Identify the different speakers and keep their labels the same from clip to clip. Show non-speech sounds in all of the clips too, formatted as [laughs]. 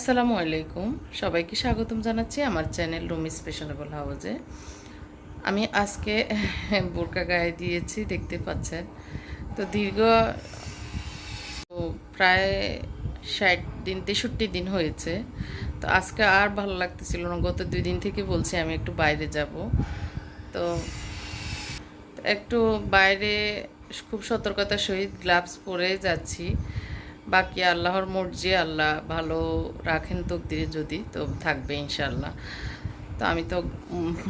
Speaker 1: আসসালামু আলাইকুম। সবাইকে স্বাগতম জানাচ্ছি আমার চ্যানেল রুমি স্পেশালেবল হাউজে। আমি আজকে [laughs] বোরকা গায়ে দিয়েছি, দেখতে পাচ্ছেন। তো দীর্ঘ প্রায় ষাট দিন, তেষট্টি দিন হয়েছে। তো আজকে আর ভালো লাগতেছিল না। গত দুই দিন থেকে বলছি আমি একটু বাইরে যাব। তো একটু বাইরে খুব সতর্কতার সহিত গ্লাভস পরে যাচ্ছি। বাকি আল্লাহর মর্জি আল্লাহ ভালো রাখেন তকদিরে যদি, তো থাকবে ইনশাল্লাহ তো আমি তো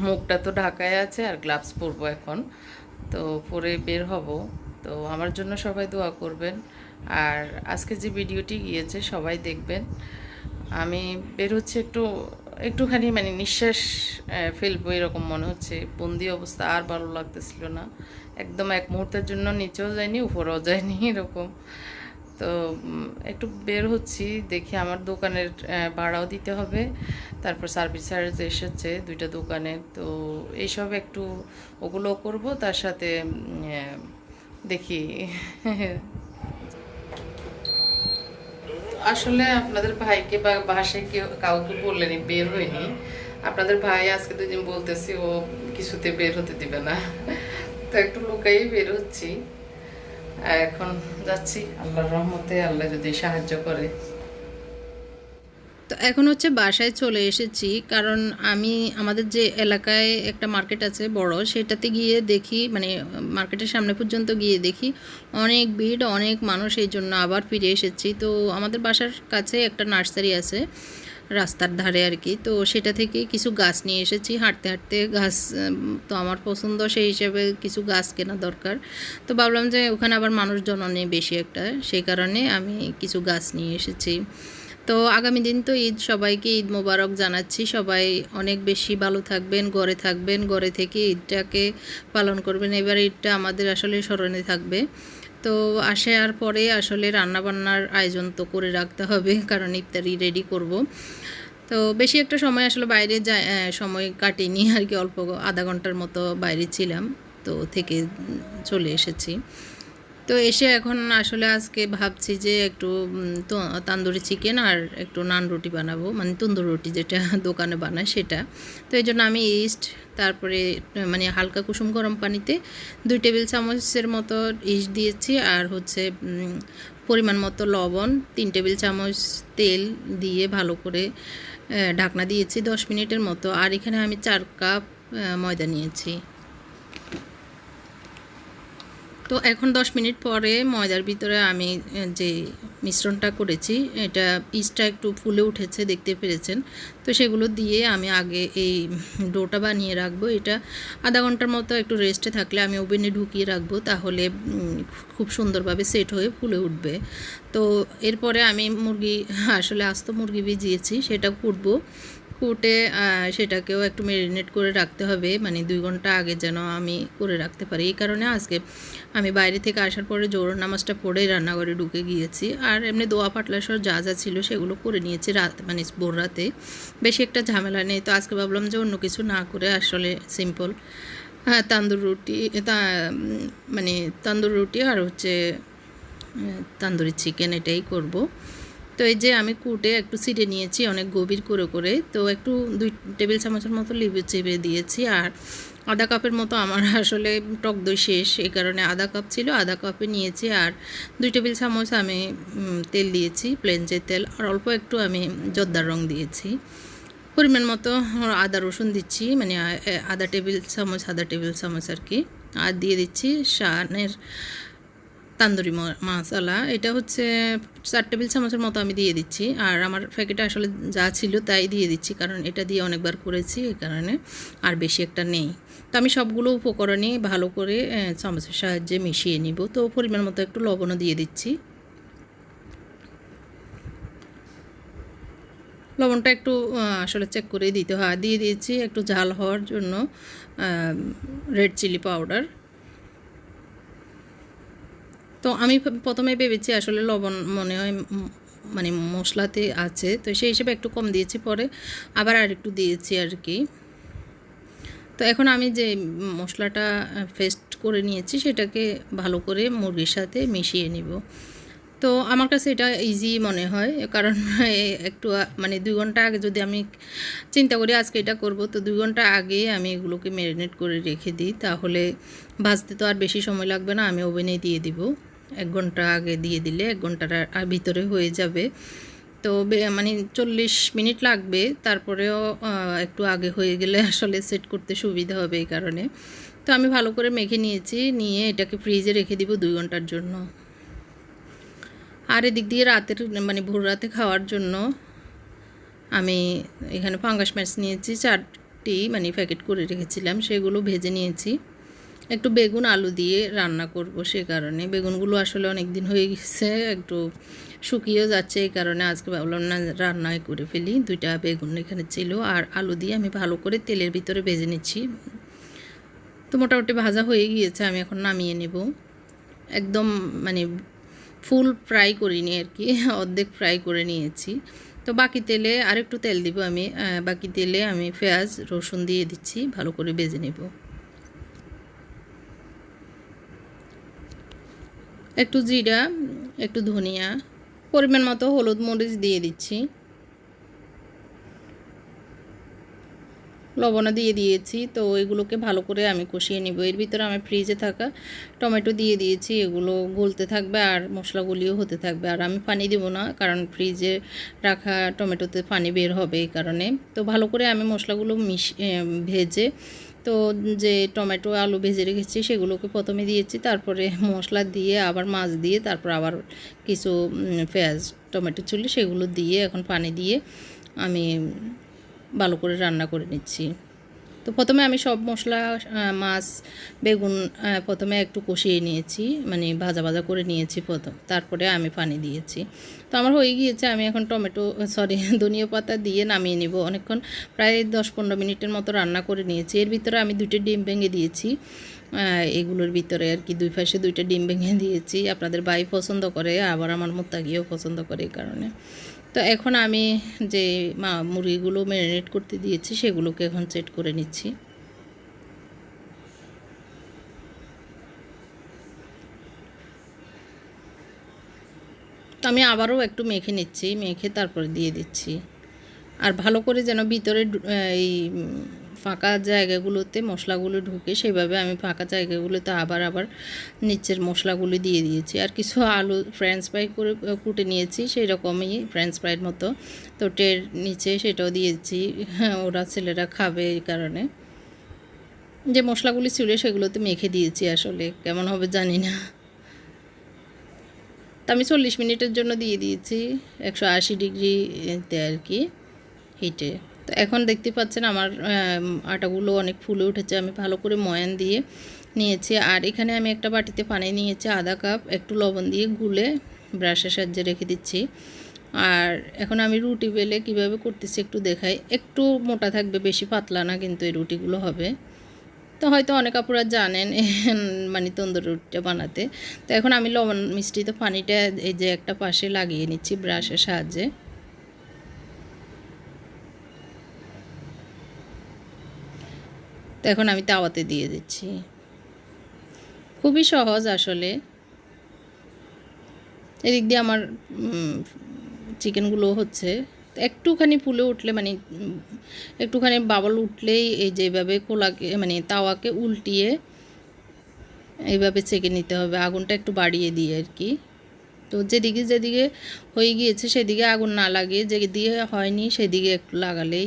Speaker 1: মুখটা তো ঢাকায় আছে আর গ্লাভস পরবো এখন। তো পরে বের হব। তো আমার জন্য সবাই দোয়া করবেন। আর আজকে যে ভিডিওটি গিয়েছে সবাই দেখবেন। আমি বের হচ্ছে একটু, একটুখানি মানে নিঃশ্বাস ফেলব এরকম মনে হচ্ছে। বন্দি অবস্থা, আর ভালো লাগতেছিল না। একদম এক মুহূর্তের জন্য নিচেও যায়নি উপরেও যায়নি এরকম। তো একটু বের হচ্ছি, দেখি আমার দোকানের ভাড়াও দিতে হবে। তারপর সার্ভিস চার্জ এসেছে দুইটা দোকানে। তো এইসব একটু ওগুলো করব, তার সাথে দেখি। আসলে আপনাদের ভাইকে বা বাসায় কেউ, কাউকে বললেনি, বের হয়নি। আপনাদের ভাই আজকে দুদিন বলতেছি, ও কিছুতে বের হতে দিবে না। তো একটু লুকাই বের হচ্ছি। এখন যাচ্ছি। আল্লাহর রহমতে আল্লাহ যদি সাহায্য করে।
Speaker 2: তো এখন হচ্ছে বাসায় চলে এসেছি, কারণ আমি আমাদের যে এলাকায় একটা মার্কেট আছে বড়, সেটাতে গিয়ে দেখি মানে মার্কেটের সামনে পর্যন্ত গিয়ে দেখি অনেক ভিড়, অনেক মানুষ, এই জন্য আবার ফিরে এসেছি। তো আমাদের বাসার কাছে একটা নার্সারি আছে। রাস্তার ধারে আর কি। তো সেটা থেকে কিছু গাছ নিয়ে এসেছি। হাঁটতে হাঁটতে গাছ তো আমার পছন্দ সেই হিসেবে কিছু গাছ কেনা দরকার। তো ভাবলাম যে ওখানে আবার মানুষজন নেই বেশি একটা, সেই কারণে আমি কিছু গাছ নিয়ে এসেছি। তো আগামী দিন তো ঈদ, সবাইকে ঈদ মোবারক জানাচ্ছি। সবাই অনেক বেশি ভালো থাকবেন ঘরে থাকবেন। ঘরে থেকে ঈদটাকে পালন করবেন। এবার ঈদটা আমাদের আসলে স্মরণে থাকবে। তো আসার পরে আসলে রান্নাবান্নার আয়োজন তো করে রাখতে হবে, কারণ ইফতারি রেডি করব। তো বেশি একটা সময় আসলে বাইরে যায় সময় কাটিনি, আর কি অল্প আধা ঘণ্টার মতো বাইরে ছিলাম, তো থেকে চলে এসেছি। তো এসে এখন আসলে আজকে ভাবছি যে একটু তান্দুরি চিকেন আর একটু নান রুটি বানাবো। মানে তন্দুর রুটি যেটা [laughs] দোকানে বানায় সেটা। তো এই জন্য আমি ইস্ট তারপরে মানে হালকা কুসুম গরম পানিতে দুই টেবিল চামচের মতো ইস্ট দিয়েছি আর হচ্ছে পরিমাণ মতো লবণ, তিন টেবিল চামচ তেল দিয়ে ভালো করে ঢাকনা দিয়েছি দশ মিনিটের মতো। আর এখানে আমি চার কাপ ময়দা নিয়েছি। তো এখন দশ মিনিট পরে ময়দার ভিতরে আমি যে মিশ্রণটা করেছি, এটা ইস্টটা একটু ফুলে উঠেছে, দেখতে পেরেছেন। তো সেগুলো দিয়ে আমি আগে এই ডোটা বানিয়ে রাখব। এটা আধা ঘণ্টার মতো একটু রেস্টে থাকলে আমি ওভেনে ঢুকিয়ে রাখব, তাহলে খুব সুন্দরভাবে সেট হয়ে ফুলে উঠবে। তো এরপরে আমি মুরগি, আসলে আস্ত মুরগি ভিজিয়েছি সেটা কুটবো। কুটে সেটাকেও একটু ম্যারিনেট করে রাখতে হবে। মানে দুই ঘণ্টা আগে যেন আমি করে রাখতে পারি। এই কারণে আজকে আমি বাইরে থেকে আসার পরে জোর নামাজটা পড়েই রান্নাঘরে ঢুকে গিয়েছি। আর এমনি দোয়া পাটলা সহ যা যা ছিল সেগুলো করে নিয়েছি রাত মানে ভোর রাতে। বেশি একটা ঝামেলা নেই। তো আজকে ভাবলাম যে অন্য কিছু না করে আসলে সিম্পল হ্যাঁ তান্দুর রুটি মানে তান্দুর রুটি আর হচ্ছে তান্দুরি চিকেন এটাই করব। তো এই যে আমি কুটে একটু ছিটে নিয়েছি, অনেক গভীর করে করে। তো একটু দুই টেবিল চামচের মতো লেবু চেপে দিয়েছি আর আধা কাপের মতো আমার [laughs] আসলে টক দই শেষ। এই কারণে আধা কাপ ছিল, আধা কাপে নিয়েছি আর দুই টেবিল চামচ আমি তেল দিয়েছি প্লেন যে তেল, আর অল্প একটু আমি জর্দার রং দিয়েছি। পরিমাণ মতো আদা রসুন দিচ্ছি মানে আধা টেবিল চামচ আধা টেবিল চামচ আর কি। আর দিয়ে দিচ্ছি শানের তান্দুরি মশলা এটা হচ্ছে চার টেবিল চামচের মতো আমি দিয়ে দিচ্ছি। আর আমার প্যাকেটে আসলে যা ছিল তাই দিয়ে দিচ্ছি, কারণ এটা দিয়ে অনেকবার করেছি এই কারণে আর বেশি একটা নেই। তো আমি সবগুলো উপকরণই ভালো করে চামচের সাহায্যে মিশিয়ে নিব। তো পরিমাণ মতো একটু লবণও দিয়ে দিচ্ছি। লবণটা একটু আসলে চেক করে দিতে হয়। দিয়ে দিয়েছি একটু ঝাল হওয়ার জন্য রেড চিলি পাউডার তো আমি প্রথমে ভেবেছি আসলে লবণ মনে হয় মানে মশলাতে আছে। তো সেই হিসেবে একটু কম দিয়েছি, পরে আবার আর একটু দিয়েছি আর কি। তো এখন আমি যে মশলাটা পেস্ট করে নিয়েছি, সেটাকে ভালো করে মুরগির সাথে মিশিয়ে নিব। তো আমার কাছে এটা ইজি মনে হয়, কারণ একটু মানে দুই ঘণ্টা আগে যদি আমি চিন্তা করি আজকে এটা করব, তো দুই ঘণ্টা আগে আমি এগুলোকে ম্যারিনেট করে রেখে দিই, তাহলে ভাজতে তো আর বেশি সময় লাগবে না, আমি ওভেনে দিয়ে দিব। এক ঘণ্টা আগে দিয়ে দিলে এক ঘণ্টার ভিতরে হয়ে যাবে। তো মানে চল্লিশ মিনিট লাগবে। তারপরেও একটু আগে হয়ে গেলে আসলে সেট করতে সুবিধা হবে এই কারণে। তো আমি ভালো করে মেখে নিয়েছি, নিয়ে এটাকে ফ্রিজে রেখে দিব দুই ঘণ্টার জন্য। আর এদিক দিয়ে রাতের মানে ভোর রাতে খাওয়ার জন্য আমি এখানে ফাঙ্গাস মাছ নিয়েছি, চারটি মানে প্যাকেট করে রেখেছিলাম, সেগুলো ভেজে নিয়েছি। একটু বেগুন, আলু দিয়ে রান্না করব সে কারণে। বেগুনগুলো আসলে অনেক দিন হয়ে গেছে, একটু শুকিয়েও যাচ্ছে এই কারণে আজকে ভাবলাম না রান্নায় করে ফেলি। দুইটা বেগুন এখানে ছিল আর আলু দিয়ে আমি ভালো করে তেলের ভিতরে ভেজে নিচ্ছি। তো মোটামুটি ভাজা হয়ে গিয়েছে, আমি এখন নামিয়ে নেব। একদম মানে ফুল ফ্রাই করিনি আর কি, অর্ধেক ফ্রাই করে নিয়েছি। তো বাকি তেলে আরেকটু তেল দিব আমি বাকি তেলে আমি পেঁয়াজ, রসুন দিয়ে দিচ্ছি, ভালো করে ভেজে নেব। একটু জিরা, একটু ধনিয়া, পরিমাণ মতো হলুদ মরিচ দিয়ে দিচ্ছি। লবণও দিয়ে দিয়েছি, তো এগুলোকে ভালো করে আমি কষিয়ে নিব। এর ভিতরে আমি ফ্রিজে থাকা টমেটো দিয়ে দিয়েছি, এগুলো গলতে থাকবে আর মশলাগুলিও হতে থাকবে। আর আমি পানি দেবো না, কারণ ফ্রিজে রাখা টমেটোতে পানি বের হবে এই কারণে। তো ভালো করে আমি মশলাগুলো মিশ ভেজে তো যে টমেটো, আলু ভেজে রেখেছি, সেগুলোকে প্রথমে দিয়েছি, তারপরে মশলা দিয়ে, আবার মাছ দিয়ে, তারপর আবার কিছু পেঁয়াজ, টমেটো চুলি সেগুলো দিয়ে, এখন পানি দিয়ে আমি ভালো করে রান্না করে নিচ্ছি। তো প্রথমে আমি সব মশলা মাছ, বেগুন প্রথমে একটু কষিয়ে নিয়েছি মানে ভাজা ভাজা করে নিয়েছি প্রথম, তারপরে আমি পানি দিয়েছি। তো আমার হয়ে গিয়েছে, আমি এখন টমেটো সরি [laughs] ধনিয়া পাতা দিয়ে নামিয়ে নিব। অনেকক্ষণ প্রায় দশ পনেরো মিনিটের মতো রান্না করে নিয়েছি। এর ভিতরে আমি দুটো ডিম ভেঙে দিয়েছি। এগুলোর ভিতরে আর কি দুই পাশে দুইটা ডিম ভেঙে দিয়েছি। আপনাদের ভাই পছন্দ করে, আবার আমার মোত্তাগিও পছন্দ করে এই কারণে। তো এখন আমি যে মা মুড়িগুলো ম্যারিনেট করতে দিয়েছি, সেগুলোকে এখন সেট করে নিচ্ছি। তো আমি আবারও একটু মেখে নিচ্ছি, মেখে তারপরে দিয়ে দিচ্ছি। আর ভালো করে যেন ভিতরে এই ফাঁকা জায়গাগুলোতে মশলাগুলো ঢুকে সেভাবে আমি ফাঁকা জায়গাগুলোতে আবার আবার নিচের মশলাগুলো দিয়ে দিয়েছি। আর কিছু আলু ফ্রেঞ্চ ফ্রাই করে কুটে নিয়েছি সেই রকমই ফ্রেঞ্চ ফ্রাইয়ের মতো। তো টের নিচে সেটাও দিয়েছি। [laughs] ওরা ছেলেরা খাবে এই কারণে। যে মশলাগুলি ছিল সেগুলোতে মেখে দিয়েছি আসলে। কেমন হবে জানি না। তা আমি চল্লিশ মিনিটের জন্য দিয়ে দিয়েছি। একশো আশি ডিগ্রিতে আর কি হিটে তো এখন দেখতে পাচ্ছেন আমার আটাগুলো অনেক ফুলে উঠেছে। আমি ভালো করে ময়ান দিয়ে নিয়েছি। আর এখানে আমি একটা বাটিতে পানি নিয়েছি, আধা কাপ একটু লবণ দিয়ে গুলে ব্রাশের সাহায্যে রেখে দিচ্ছি। আর এখন আমি রুটি বেলে কীভাবে করতেছি একটু দেখাই। একটু মোটা থাকবে, বেশি পাতলা না কিন্তু এই রুটিগুলো হবে। তো হয়তো অনেক আপুরা জানেন [laughs] মানে তন্দুর রুটিটা বানাতে। তো এখন আমি লবণ মিষ্টিত পানিটা এই যে একটা পাশে লাগিয়ে নিচ্ছি ব্রাশের সাহায্যে। তো এখন আমি তাওয়াতে দিয়ে দিচ্ছি। খুবই সহজ আসলে। এদিক দিয়ে আমার চিকেনগুলো হচ্ছে। একটুখানি ফুলে উঠলে মানে একটুখানি বাবল উঠলেই এই যেভাবে কোলাকে মানে তাওয়াকে উল্টিয়ে এইভাবে চেকে নিতে হবে। আগুনটা একটু বাড়িয়ে দিয়ে আর কি। তো যেদিকে যেদিকে হয়ে গিয়েছে সেদিকে আগুন না লাগিয়ে যেদিকে হয়নি সেদিকে একটু লাগালেই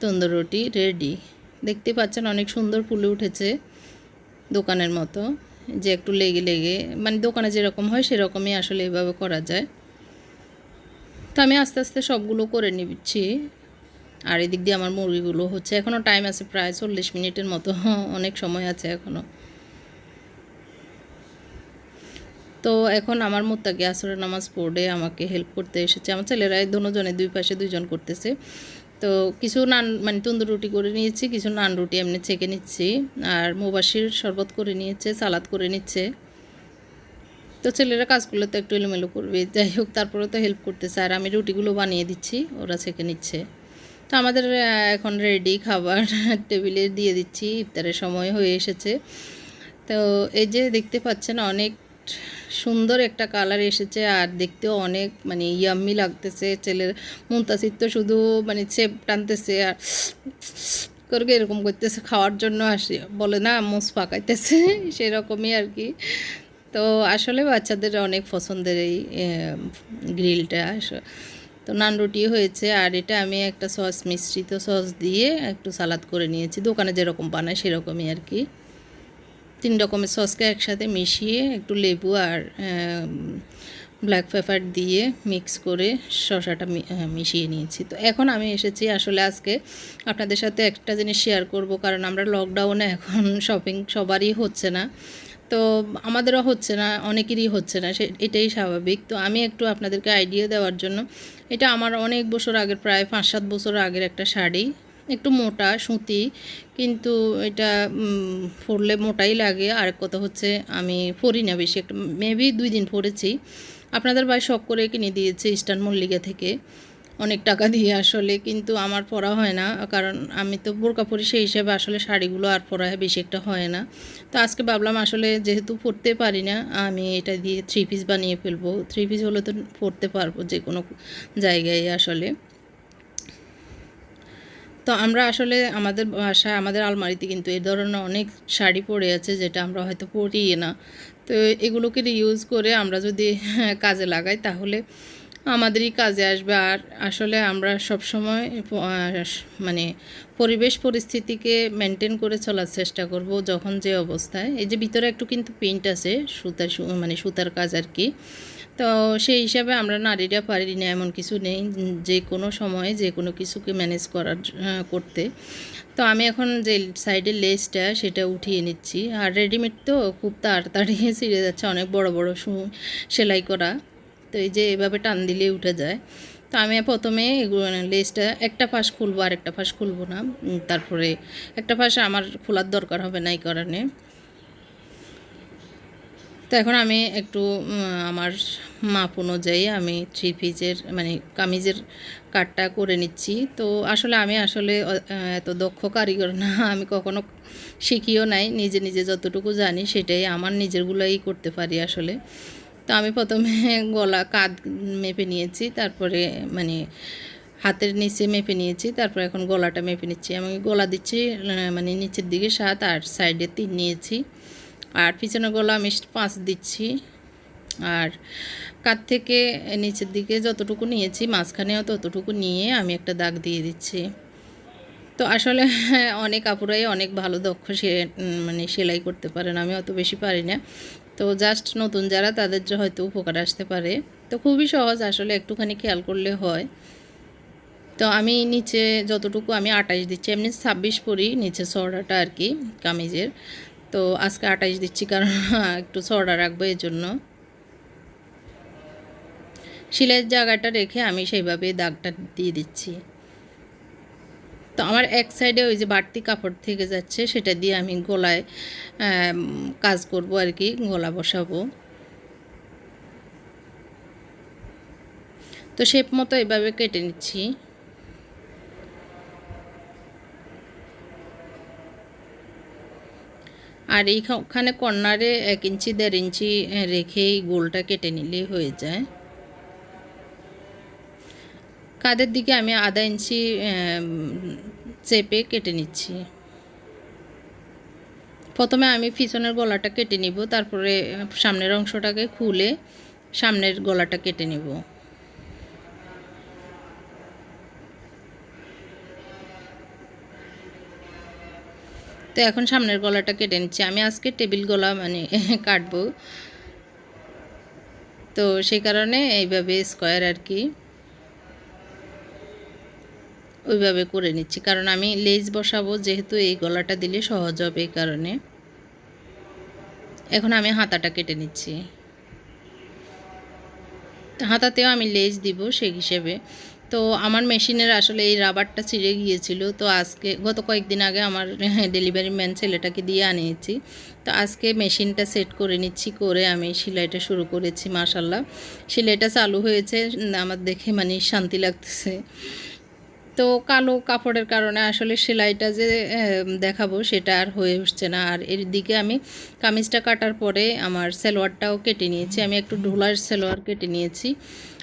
Speaker 2: তন্দুর রুটি রেডি। দেখতে পাচ্ছেন অনেক সুন্দর ফুলে উঠেছে দোকানের মতো। যে একটু লেগে লেগে মানে দোকানে যেরকম হয় সেরকমই আসলে এভাবে করা যায়। তো আমি আস্তে আস্তে সবগুলো করে নিচ্ছি। আর এদিক দিয়ে আমার মুরগিগুলো হচ্ছে এখনও টাইম আছে প্রায় চল্লিশ মিনিটের মতো, অনেক সময় আছে এখনও তো এখন আমার মোত্তাকি আসরে নামাজ পড়ে আমাকে হেল্প করতে এসেছে। আমার ছেলেরাই দুজনে দুই পাশে দুইজন করতেছে। তো কিছু নান মানে তন্দুর রুটি করে নিয়েছি, কিছু নান রুটি এমনি ছেঁকে নিচ্ছি, আর মোবাসির শরবত করে নিয়েছে, সালাদ করে নিচ্ছে। তো ছেলেরা কাজগুলো তো একটু এলোমেলো করবে, যাই হোক তারপরে তো হেল্প করতেছে। আর আমি রুটিগুলো বানিয়ে দিচ্ছি, ওরা ছেঁকে নিচ্ছে। তো আমাদের এখন রেডি খাবার [laughs] টেবিলে দিয়ে দিচ্ছি, ইফতারের সময় হয়ে এসেছে। তো এই যে দেখতে পাচ্ছেন, অনেক সুন্দর একটা কালার এসেছে আর দেখতেও অনেক মানে ইয়াম্মি লাগতেছে। ছেলের মুন্তাসির তো শুধু মানে চেপ টানতেছে আর করে এরকম করতেছে, খাওয়ার জন্য আসে, বলে না মুস পাকাইতেছে, [laughs] সেরকমই আর কি। তো আসলে বাচ্চাদের অনেক পছন্দের এই গ্রিলটা। তো নান রুটি হয়েছে আর এটা আমি একটা সস, মিশ্রিত সস দিয়ে একটু সালাদ করে নিয়েছি। দোকানে যেরকম বানায় সেরকমই আর কি। তিন রকমের সসকে একসাথে মিশিয়ে একটু লেবু আর ব্ল্যাক পেপার দিয়ে মিক্স করে শসাটা মিশিয়ে নিয়েছি। তো এখন আমি এসেছি আসলে আজকে আপনাদের সাথে একটা জিনিস শেয়ার করব, কারণ আমরা লকডাউনে এখন শপিং সবারই হচ্ছে না। তো আমাদেরও হচ্ছে না, অনেকেরই হচ্ছে না, সে, এটাই স্বাভাবিক। তো আমি একটু আপনাদেরকে আইডিয়া দেওয়ার জন্য, এটা আমার অনেক বছর আগের, প্রায় পাঁচ সাত বছর আগের একটা শাড়ি। একটু মোটা, সুতি, কিন্তু এটা পরলে মোটাই লাগে। আর কথা হচ্ছে, আমি পরি না বেশি, একটা মেবি দুই দিন পরেছি। আপনাদের ভাই শখ করে কিনে দিয়েছে ইস্টার্ন মল্লিকা থেকে। অনেক টাকা দিয়ে আসলে, কিন্তু আমার পরা হয় না, কারণ আমি তো বোরকা পরি, সেই হিসেবে আসলে শাড়িগুলো আর পরা বেশি একটা হয় না। তো আজকে ভাবলাম আসলে যেহেতু পরতে পারি না, আমি এটা দিয়ে থ্রি পিস বানিয়ে ফেলব। থ্রি পিস হলে তো পরতে পারব যে কোনো জায়গায় আসলে। তো আমরা আসলে আমাদের বাসায় আমাদের আলমারিতে কিন্তু এই ধরনের অনেক শাড়ি পরে আছে যেটা আমরা হয়তো পরি না। তো এগুলোকে ইউজ করে আমরা যদি [laughs] কাজে লাগাই তাহলে আমাদেরই কাজে আসবে। আর আসলে আমরা সবসময় প- আহ, মানে পরিবেশ পরিস্থিতিকে মেনটেন করে চলার চেষ্টা করব যখন যে অবস্থায়। এই যে ভিতরে একটু কিন্তু প্রিন্ট আছে সুতার মানে সুতার কাজ আর কি। তো সেই হিসাবে আমরা নারীরা পারি না এমন কিছু নেই যে কোনো সময়ে যে কোনো কিছুকে ম্যানেজ করার করতে। তো আমি এখন যে সাইডের লেসটা সেটা উঠিয়ে নিচ্ছি। আর রেডিমেড তো খুব তাড়াতাড়ি [laughs] ছিঁড়ে যাচ্ছে, অনেক বড় বড় সু সেলাই করা। তো এই যে এভাবে টান দিলে উঠে যায়। তো আমি প্রথমে লেসটা একটা পাশ খুলবো আর একটা পাশ খুলবো না। তারপরে একটা পাশ আমার খোলার দরকার হবে না এই কারণে। তো এখন আমি একটু আমার মাপ অনুযায়ী আমি থ্রি পিসের মানে কামিজের কাটটা করে নিচ্ছি। তো আসলে আমি আসলে এত দক্ষ কারিগর না, আমি কখনো শিখিও নাই। নিজে নিজে যতটুকু জানি সেটাই আমার নিজেরগুলোই করতে পারি আসলে। তো আমি প্রথমে [laughs] গলা কাঁধ মেপে নিয়েছি, তারপরে মানে হাতের নিচে মেপে নিয়েছি, তারপর এখন গলাটা মেপে নিচ্ছি। আমি গলা দিচ্ছি মানে নিচের দিকে সাত, আর সাইডে তিন নিয়েছি। আর পিছনের গলা আমি পাঁচ দিচ্ছি। আর কাত থেকে নিচের দিকে যতটুকু নিয়েছি, মাঝখানেও ততটুকু নিয়ে আমি একটা দাগ দিয়ে দিচ্ছি। তো আসলে অনেক আপুরাই অনেক ভালো দক্ষ সে মানে সেলাই করতে পারেন, আমি অত বেশি পারি না। তো জাস্ট নতুন যারা, তাদের হয়তো উপকার আসতে পারে। তো খুবই সহজ, আসলে একটুখানি খেয়াল করলে হয়। তো আমি নিচে যতটুকু আমি আটাইশ দিচ্ছি, এমনি ছাব্বিশ পরি, নিচে সরডাটা আর কি, কামিজের। তো আজকে আটাইশ দিচ্ছি কারণ [laughs] একটু সরডা রাখব এই জন্য সেলাইয়ের জায়গাটা রেখে আমি সেইভাবে দাগটা দিয়ে দিচ্ছি। তো আমার এক সাইডে ওই যে বাড়তি কাপড় থেকে যাচ্ছে, সেটা দিয়ে আমি গলায় কাজ করব আর কি, গলা বসাবো। তো শেপ মতো এভাবে কেটে নিচ্ছি। আর এইখানে কর্নারে এক ইঞ্চি দেড় ইঞ্চি আহ, রেখেই গোলটা কেটে নিলেই হয়ে যায়। কাদের দিকে আমি আধা ইঞ্চি চেপে কেটে নিচ্ছি। প্রথমে আমি পিছনের গলাটা কেটে নিব তারপরে সামনের অংশটাকে খুলে সামনের গলাটা কেটে নিব। তো এখন সামনের গলাটা কেটে নিচ্ছি। আমি আজকে টেবিল গলা মানে [laughs] কাটবো। তো সেই কারণে এইভাবে স্কোয়ার আর কি ওইভাবে করে নিচ্ছি। কারণ আমি লেজ বসাবো, যেহেতু এই গলাটা দিলে সহজ হবে এই কারণে। এখন আমি হাতাটা কেটে নিচ্ছি। হাতাতেও আমি লেজ দিব সেই হিসেবে। তো আমার মেশিনের আসলে এই রাবারটা ছিঁড়ে গিয়েছিল। তো আজকে, গত কয়েকদিন আগে আমার [laughs] ডেলিভারি ম্যান ছেলেটাকে দিয়ে আনিয়েছি। তো আজকে মেশিনটা সেট করে নিচ্ছি, করে আমি সেলাইটা শুরু করেছি মাশাল্লাহ সেলাইটা চালু হয়েছে, আমার দেখে মানে শান্তি লাগতেছে। তো কালো কাপড়ের কারণে আসলে সেলাইটা যে দেখাবো সেটা আর হয়ে উঠছে না। আর এর দিকে আমি কামিজটা কাটার পরে আমার সালোয়ারটাও কেটে নিয়েছি। আমি একটু ঢোলার সালোয়ার কেটে নিয়েছি।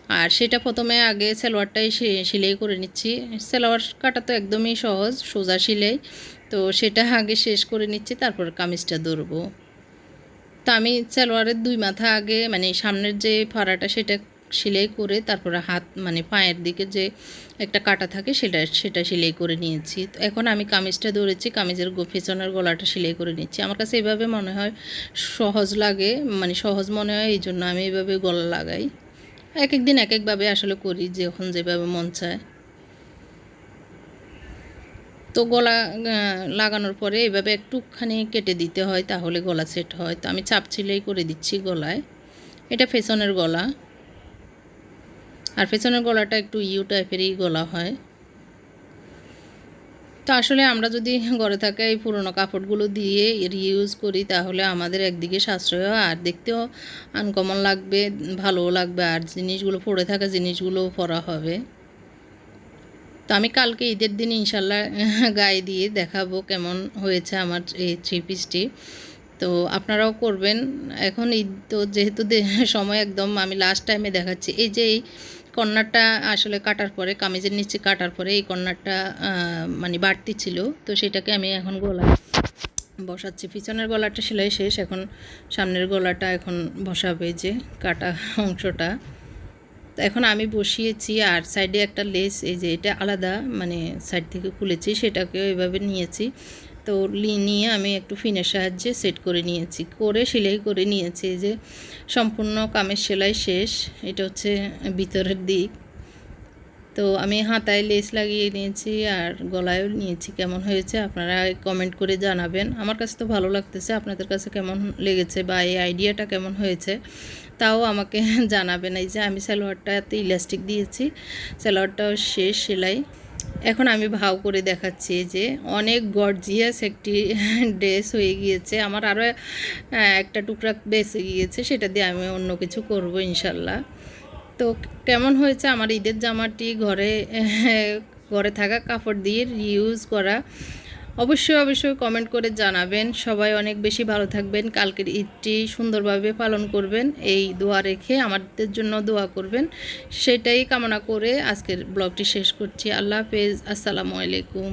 Speaker 2: আর সেটা প্রথমে আগে সালোয়ারটাই সেলাই করে নিচ্ছি। সালোয়ার কাটা তো একদমই সহজ, সোজা সেলাই। তো সেটা আগে শেষ করে নিচ্ছি, তারপর কামিজটা ধরবো। তো আমি সালোয়ারের দুই মাথা আগে মানে সামনের যে ফাড়াটা সেটা সেলাই করে, তারপরে হাত মানে পায়ের দিকে যে একটা কাটা থাকে সেটা সেটা সেলাই করে নিয়েছি। তো এখন আমি কামিজটা ধরেছি, কামিজের পেছনের গলাটা সেলাই করে নিচ্ছি। আমার কাছে এভাবে মনে হয় সহজ লাগে মানে সহজ মনে হয় এই জন্য আমি এভাবে গলা লাগাই। এক এক দিন এক একভাবে আসলে করি, যখন যেভাবে মন চায়। তো গলা লাগানোর পরে এভাবে একটুখানি কেটে দিতে হয়, তাহলে গলা সেট হয়। তো আমি চাপ ছিলেই করে দিচ্ছি গলায়। এটা ফেশনের গলা। আর পেছনের গলাটা একটু ইউ টাইপেরই গলা হয়। তো আসলে আমরা যদি ঘরে থাকা এই পুরোনো কাপড়গুলো দিয়ে রিউজ করি, তাহলে আমাদের একদিকে সাশ্রয় আর দেখতেও আনকমন লাগবে, ভালোও লাগবে, আর জিনিসগুলো, পড়ে থাকা জিনিসগুলো পরা হবে। তো আমি কালকে ঈদের দিন ইনশাল্লাহ গায়ে দিয়ে দেখাবো কেমন হয়েছে আমার এই থ্রি পিসটি তো আপনারাও করবেন। এখন ঈদ তো যেহেতু সময় একদম আমি লাস্ট টাইমে দেখাচ্ছি। এই যে এই কর্নারটা আসলে কাটার পরে, কামিজের নিচে কাটার পরে এই কর্নারটা মানে বাড়তি ছিল। তো সেটাকে আমি এখন গলা বসাচ্ছি। পিছনের গলাটা সেলাই শেষ, এখন সামনের গলাটা এখন বসাবে যে কাটা অংশটা। তো এখন আমি বসিয়েছি, আর সাইডে একটা লেস, এই যে এটা আলাদা মানে সাইড থেকে খুলেছি, সেটাকে এভাবে নিয়েছি। তো নিয়ে আমি একটু ফিনের সাহায্যে সেট করে নিয়েছি। করে সেলাই করে নিয়েছি যে সম্পূর্ণ কামের সেলাই শেষ। এটা হচ্ছে ভিতরের দিক। তো আমি হাতায় লেস লাগিয়ে নিয়েছি আর গলায়ও নিয়েছি। কেমন হয়েছে আপনারা কমেন্ট করে জানাবেন। আমার কাছে তো ভালো লাগতেছে। আপনাদের কাছে কেমন লেগেছে বা এই আইডিয়াটা কেমন হয়েছে তাও আমাকে [laughs] জানাবেন। এই যে আমি সালোয়ারটাতে ইলাস্টিক দিয়েছি। সালোয়ারটাও শেষ সেলাই। এখন আমি ভাও করে দেখাচ্ছি যে, অনেক গর্জিয়াস একটি [laughs] ড্রেস হয়ে গিয়েছে। আমার আরও একটা টুকরা বেঁচে গিয়েছে, সেটা দিয়ে আমি অন্য কিছু করব ইনশাল্লাহ। তো কেমন হয়েছে? আমার ঈদের জামাটি ঘরে [laughs] ঘরে থাকা কাপড় দিয়ে রিউজ করা। অবশ্যই অবশ্যই কমেন্ট করে জানাবেন। সবাই অনেক বেশি ভালো থাকবেন। কালকের ঈদটি সুন্দরভাবে পালন করবেন। এই দোয়া রেখে আমাদের জন্য দোয়া করবেন। সেটাই কামনা করে আজকের ব্লগটি শেষ করছি। আল্লাহ হাফেজ। আসসালামু আলাইকুম।